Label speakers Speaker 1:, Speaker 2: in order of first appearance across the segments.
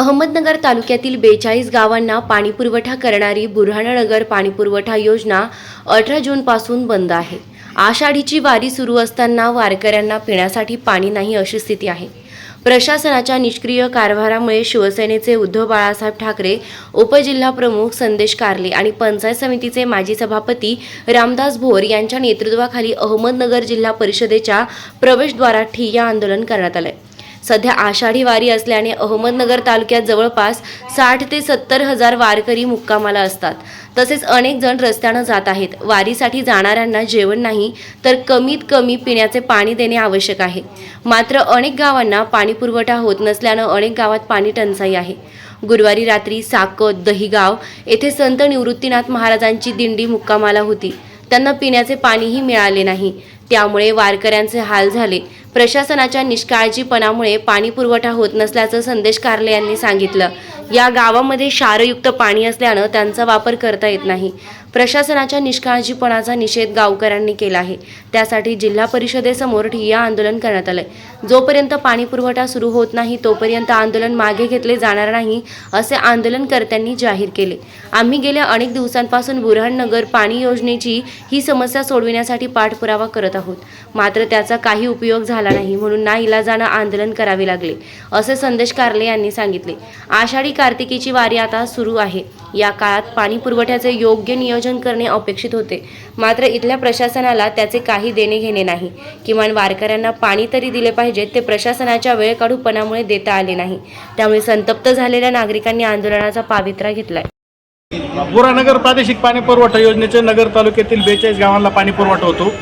Speaker 1: अहमदनगर तालुक्यातील बेचाळीस गावांना पाणीपुरवठा करणारी बुरहाणनगर पाणीपुरवठा योजना अठरा जूनपासून बंद आहे. आषाढीची वारी सुरू असताना वारकऱ्यांना पिण्यासाठी पाणी नाही अशी स्थिती आहे. प्रशासनाच्या निष्क्रिय कारभारामुळे शिवसेनेचे उद्धव बाळासाहेब ठाकरे उपजिल्हाप्रमुख संदेश कारले आणि पंचायत समितीचे माजी सभापती रामदास भोर यांच्या नेतृत्वाखाली अहमदनगर जिल्हा परिषदेच्या प्रवेशद्वारात ठिय्या आंदोलन करण्यात आलंय. सध्या आषाढी वारी असल्याने अहमदनगर तालुक्यात जवळपास साठ ते सत्तर हजार वारकरी मुक्कामाला असतात. तसेच अनेक जण रस्त्यानं जात आहेत. वारीसाठी जाणाऱ्यांना जेवण नाही तर कमीत कमी पिण्याचे पाणी देणे आवश्यक आहे. मात्र अनेक गावांना पाणी पुरवठा होत नसल्यानं अनेक गावात पाणी टंचाई आहे. गुरुवारी रात्री साकत दहिगाव येथे संत निवृत्तीनाथ महाराजांची दिंडी मुक्कामाला होती. त्यांना पिण्याचे पाणीही मिळाले नाही. त्यामुळे वारकऱ्यांचे हाल झाले. प्रशासनाच्या निष्काळजीपणामुळे पाणी पुरवठा होत नसल्याचं संदेश कार्ले यांनी सांगितलं. या गावामध्ये क्षारयुक्त पाणी असल्यानं त्यांचा वापर करता येत नाही. प्रशासनाच्या निष्काळजीपणाचा निषेध गावकऱ्यांनी केला आहे. त्यासाठी जिल्हा परिषदेसमोर ठिय्या आंदोलन करण्यात आलंय. जोपर्यंत पाणी पुरवठा सुरू होत नाही तोपर्यंत आंदोलन मागे घेतले जाणार नाही असे आंदोलनकर्त्यांनी जाहीर केले. आम्ही गेल्या अनेक दिवसांपासून बुरहाणनगर पाणी योजनेची ही समस्या सोडविण्यासाठी पाठपुरावा करत आहोत. मात्र त्याचा काही उपयोग झाला नाही म्हणून ना इलाजानं आंदोलन करावे लागले असे संदेश कारले यांनी सांगितले. आषाढी कार्तिकीची वारी आता सुरू आहे. या काळात पाणी पुरवठ्याचे योग्य नियोजन करणे अपेक्षित होते. मात्र इथल्या प्रशासनाला त्याचे काही देणे घेणे नाही. किमान वारकऱ्यांना पाणी तरी दिले पाहिजे ते प्रशासनाच्या वेळकाढूपणामुळे देता आले नाही. त्यामुळे संतप्त झालेल्या नागरिकांनी आंदोलनाचा पावित्रा घेतलाय.
Speaker 2: बुरानगर प्रादेशिक पाणी पुरवठा योजनेचे नगर तालुक्यातील बेचाळीस गावांना पाणी पुरवठा होतो.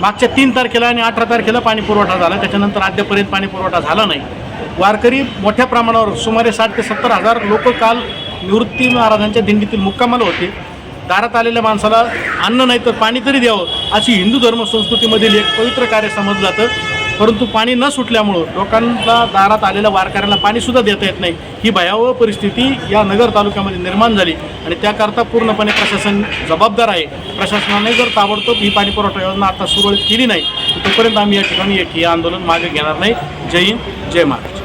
Speaker 2: मागच्या तीन तारखेला आणि अठरा तारखेला पाणी पुरवठा झाला. त्याच्यानंतर अद्यापर्यंत पाणी पुरवठा झाला नाही. वारकरी मोठ्या प्रमाणावर सुमारे साठ ते सत्तर हजार लोक काल निवृत्ती महाराजांच्या दिंडीतील मुक्कामाला होते. दारात आलेल्या माणसाला अन्न नाही तर पाणी तरी द्यावं अशी हिंदू धर्म संस्कृतीमधील एक पवित्र कार्य समजलं जातं. परंतु पाणी न सुटल्यामुळं लोकांना दारात आलेल्या वारकऱ्यांना पाणीसुद्धा देता येत नाही. ही भयावह परिस्थिती या नगर तालुक्यामध्ये निर्माण झाली आणि त्याकरता पूर्णपणे प्रशासन जबाबदार आहे. प्रशासनाने जर ताबडतोब ही पाणीपुरवठा योजना आता सुरळीत केली नाही तोपर्यंत आम्ही या ठिकाणी एक हे आंदोलन मागे घेणार नाही. जय हिंद जय महाराष्ट्र.